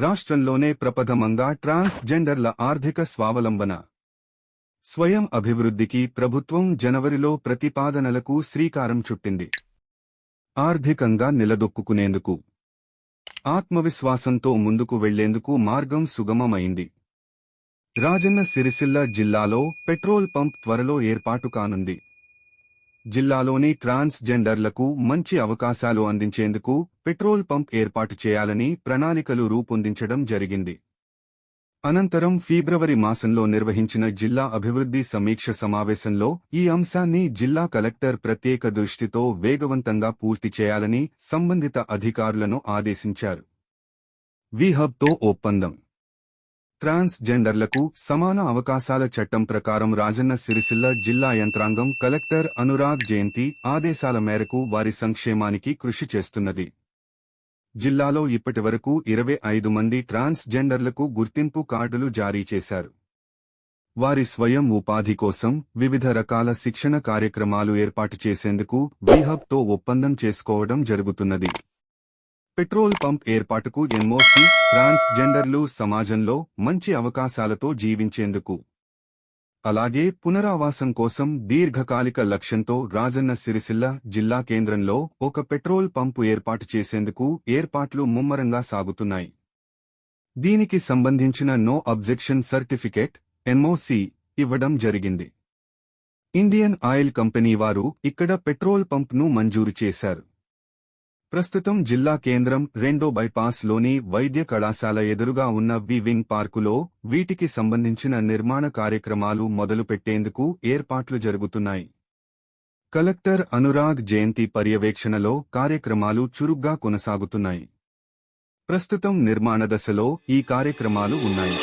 రాష్ట్రంలోనే ప్రపథమంగా ట్రాన్స్ జెండర్ల ఆర్థిక స్వావలంబన. స్వయం అభివృద్ధికి ప్రభుత్వం జనవరిలో ప్రతిపాదనలకు శ్రీకారం చుట్టింది. ఆర్థికంగా నిలదొక్కుకునేందుకు ఆత్మవిశ్వాసంతో ముందుకు వెళ్ళేందుకు మార్గం సుగమమైంది. రాజన్న సిరిసిల్ల జిల్లాలో పెట్రోల్ పంప్ త్వరలో ఏర్పాటు కానుంది. జిల్లాలోని ట్రాన్స్ జెండర్లకు మంచి అవకాశాలు అందించేందుకు పెట్రోల్ పంప్ ఏర్పాటు చేయాలని ప్రణాళికలు రూపొందించడం జరిగింది. అనంతరం ఫిబ్రవరి మాసంలో నిర్వహించిన జిల్లా అభివృద్ధి సమీక్ష సమావేశంలో ఈ అంశాన్ని జిల్లా కలెక్టర్ ప్రత్యేక దృష్టితో వేగవంతంగా పూర్తి చేయాలని సంబంధిత అధికారులను ఆదేశించారు. విహబ్తో ఒప్పందం. ట్రాన్స్ జెండర్లకు సమాన అవకాశాల చట్టం ప్రకారం రాజన్న సిరిసిల్ల జిల్లా యంత్రాంగం కలెక్టర్ అనురాగ్ జయంతి ఆదేశాల మేరకు వారి సంక్షేమానికి కృషి చేస్తున్నది. జిల్లాలో ఇప్పటివరకు ఇరవై ఐదు మంది ట్రాన్స్ జెండర్లకు గుర్తింపు కార్డులు జారీ చేశారు. వారి స్వయం ఉపాధి కోసం వివిధ రకాల శిక్షణ కార్యక్రమాలు ఏర్పాటు చేసేందుకు బీహబ్తో ఒప్పందం చేసుకోవడం జరుగుతున్నది. పెట్రోల్ పంప్ ఏర్పాటుకు ఎన్ఓసి ట్రాన్స్ జెండర్లు సమాజంలో మంచి అవకాశాలతో జీవించేందుకు. అలాగే పునరావాసం కోసం దీర్ఘకాలిక లక్ష్యంతో రాజన్న సిరిసిల్ల జిల్లా కేంద్రంలో ఒక పెట్రోల్ పంపు ఏర్పాటు చేసేందుకు ఏర్పాట్లు ముమ్మరంగా సాగుతున్నాయి. దీనికి సంబంధించిన నో అబ్జెక్షన్ సర్టిఫికేట్ ఎన్ఓసి ఇవ్వడం జరిగింది. ఇండియన్ ఆయిల్ కంపెనీ వారు ఇక్కడ పెట్రోల్ పంప్ను మంజూరు చేశారు. ప్రస్తుతం జిల్లా కేంద్రం రెండో బైపాస్లోని వైద్య కళాశాల ఎదురుగా ఉన్న వివింగ్ పార్కులో వీటికి సంబంధించిన నిర్మాణ కార్యక్రమాలు మొదలుపెట్టేందుకు ఏర్పాట్లు జరుగుతున్నాయి. కలెక్టర్ అనురాగ్ జయంతి పర్యవేక్షణలో కార్యక్రమాలు చురుగ్గా కొనసాగుతున్నాయి. ప్రస్తుతం నిర్మాణ దశలో ఈ కార్యక్రమాలు ఉన్నాయి.